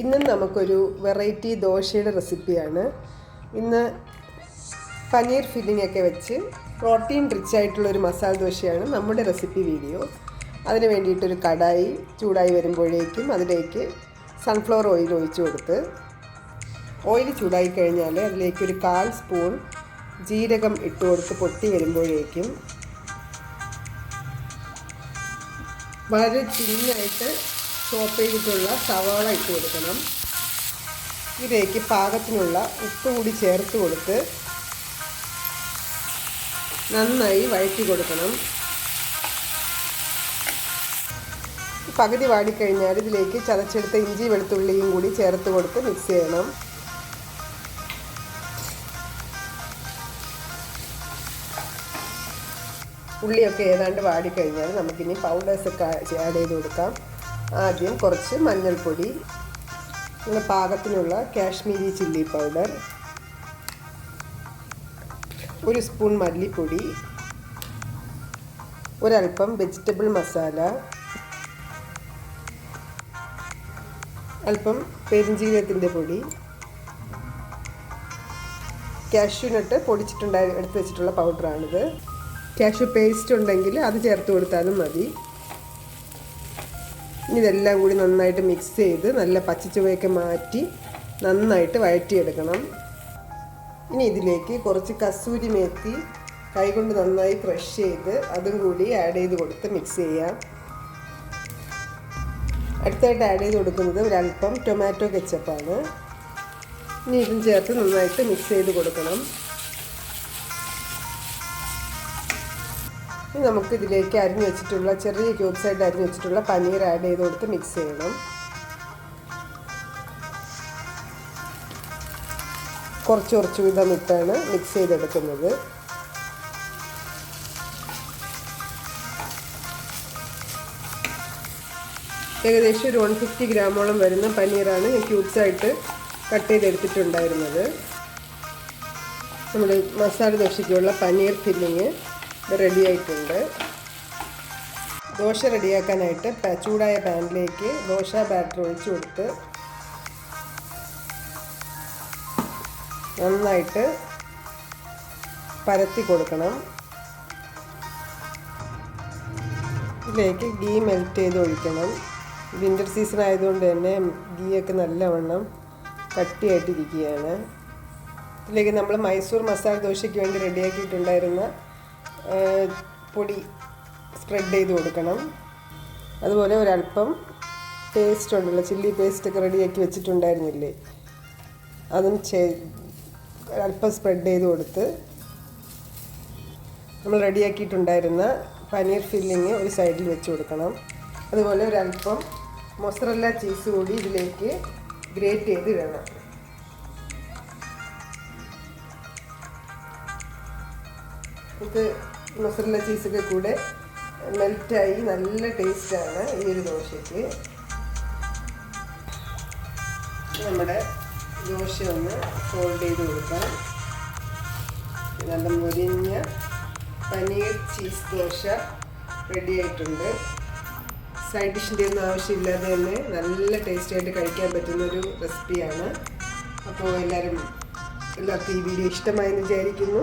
ഇന്നും നമുക്കൊരു വെറൈറ്റി ദോശയുടെ റെസിപ്പിയാണ്. ഇന്ന് പനീർ ഫില്ലിംഗ് ഒക്കെ വെച്ച് പ്രോട്ടീൻ റിച്ച് ആയിട്ടുള്ള ഒരു മസാല ദോശയാണ് നമ്മുടെ റെസിപ്പി വീഡിയോ. അതിന് വേണ്ടിയിട്ടൊരു കടായി ചൂടായി വരുമ്പോഴേക്കും അതിലേക്ക് സൺഫ്ലവർ ഓയിൽ ഒഴിച്ചു കൊടുത്ത് ഓയിൽ ചൂടായി കഴിഞ്ഞാൽ അതിലേക്ക് ഒരു കാൽ സ്പൂൺ ജീരകം ഇട്ട് കൊടുത്ത് പൊട്ടി വരുമ്പോഴേക്കും വളരെ തിന്നായിട്ട് ചോപ്പ് ചെയ്തിട്ടുള്ള സവാള ഇട്ട് കൊടുക്കണം. ഇതിലേക്ക് പാകത്തിനുള്ള ഉപ്പ് കൂടി ചേർത്ത് കൊടുത്ത് നന്നായി വഴറ്റി കൊടുക്കണം. പകുതി വാടിക്കഴിഞ്ഞാൽ ഇതിലേക്ക് ചതച്ചെടുത്ത ഇഞ്ചി വെളുത്തുള്ളിയും കൂടി ചേർത്ത് കൊടുത്ത് മിക്സ് ചെയ്യണം. ഉള്ളിയൊക്കെ ഏതാണ്ട് വാടിക്കഴിഞ്ഞാൽ നമുക്കിനി പൗഡേഴ്സൊക്കെ ആഡ് ചെയ്ത് കൊടുക്കാം. ആദ്യം കുറച്ച് മഞ്ഞൾപ്പൊടി പിന്നെ പാകത്തിനുള്ള കാശ്മീരി ചില്ലി പൗഡർ ഒരു സ്പൂൺ മല്ലിപ്പൊടി ഒരൽപ്പം വെജിറ്റബിൾ മസാല അല്പം പെരിഞ്ജീരകത്തിന്റെ പൊടി കാഷ്യൂനട്ട് പൊടിച്ചിട്ടുണ്ടായി എടുത്ത് വെച്ചിട്ടുള്ള പൗഡറാണിത് കാഷ്യൂ പേസ്റ്റ് ഉണ്ടെങ്കിൽ അത് ചേർത്ത് കൊടുത്താലും മതി. ഇതെല്ലാം കൂടി നന്നായിട്ട് മിക്സ് ചെയ്ത് നല്ല പച്ചച്ചുവയൊക്കെ മാറ്റി നന്നായിട്ട് വഴറ്റിയെടുക്കണം. ഇനി ഇതിലേക്ക് കുറച്ച് കസൂരി മേത്തി കൈകൊണ്ട് നന്നായി ക്രഷ് ചെയ്ത് അതും കൂടി ആഡ് ചെയ്ത് കൊടുത്ത് മിക്സ് ചെയ്യാം. അടുത്തായിട്ട് ആഡ് ചെയ്ത് കൊടുക്കുന്നത് ഒരല്പം ടൊമാറ്റോ കെച്ചപ്പാണ് ഇനി ഇതും ചേർത്ത് നന്നായിട്ട് മിക്സ് ചെയ്ത് കൊടുക്കണം. ഇനി നമുക്ക് ഇതിലേക്ക് അരിഞ്ഞു വെച്ചിട്ടുള്ള ചെറിയ ക്യൂബ്സ് ആയിട്ട് അരിഞ്ഞു വെച്ചിട്ടുള്ള പനീർ ആഡ് ചെയ്ത് കൊടുത്ത് മിക്സ് ചെയ്യണം. കുറച്ച് കുറച്ച് വിധം ഇട്ടാണ് മിക്സ് ചെയ്തെടുക്കുന്നത്. ഏകദേശം ഒരു വൺ ഫിഫ്റ്റി ഗ്രാമോളം വരുന്ന പനീറാണ് ഞാൻ ക്യൂബ്സ് ആയിട്ട് കട്ട് ചെയ്തെടുത്തിട്ടുണ്ടായിരുന്നത്. നമ്മുടെ മസാല ദോശയ്ക്കുള്ള പനീർ ഫില്ലിങ് റെഡി ആയിട്ടുണ്ട് ദോശ റെഡിയാക്കാനായിട്ട് ചൂടായ പാനിലേക്ക് ദോശ ബാറ്റർ ഒഴിച്ച് കൊടുത്ത് നന്നായിട്ട് പരത്തി കൊടുക്കണം. ഇതിലേക്ക് ഗീ മെൽറ്റ് ചെയ്ത് ഒഴിക്കണം. വിന്റർ സീസൺ ആയതുകൊണ്ട് തന്നെ ഗീയൊക്കെ നല്ലവണ്ണം കട്ടിയായിട്ടിരിക്കുകയാണ്. ഇതിലേക്ക് നമ്മൾ മൈസൂർ മസാല ദോശയ്ക്ക് വേണ്ടി റെഡിയാക്കിയിട്ടുണ്ടായിരുന്ന പൊടി സ്പ്രെഡ് ചെയ്ത് കൊടുക്കണം. അതുപോലെ ഒരല്പം പേസ്റ്റ് ഉണ്ടല്ലോ ചില്ലി പേസ്റ്റൊക്കെ റെഡിയാക്കി വെച്ചിട്ടുണ്ടായിരുന്നില്ലേ? അതും ചേ അല്പം സ്പ്രെഡ് ചെയ്ത് കൊടുത്ത് നമ്മൾ റെഡിയാക്കിയിട്ടുണ്ടായിരുന്ന പനീർ ഫില്ലിങ് ഒരു സൈഡിൽ വെച്ച് കൊടുക്കണം. അതുപോലെ ഒരല്പം മൊസറല്ല ചീസ് കൂടി ഇതിലേക്ക് ഗ്രേറ്റ് ചെയ്ത് ഇടണം. ഇത് മൊസറല്ല ചീസൊക്കെ കൂടെ മെൽറ്റായി നല്ല ടേസ്റ്റാണ് ഈ ഒരു ദോശയ്ക്ക്. നമ്മുടെ ദോശ ഒന്ന് ഫോൾഡ് ചെയ്ത് കൊടുക്കാം. നല്ല മുരിഞ്ഞ പനീർ ചീസ് ദോശ റെഡി ആയിട്ടുണ്ട്. സൈഡ് ഡിഷിന്റെ ഒന്നും ആവശ്യമില്ലാതെ തന്നെ നല്ല ടേസ്റ്റായിട്ട് കഴിക്കാൻ പറ്റുന്ന ഒരു റെസിപ്പിയാണ് അപ്പോൾ എല്ലാവരും എല്ലാവർക്കും ഈ വീഡിയോ ഇഷ്ടമായെന്ന് വിചാരിക്കുന്നു.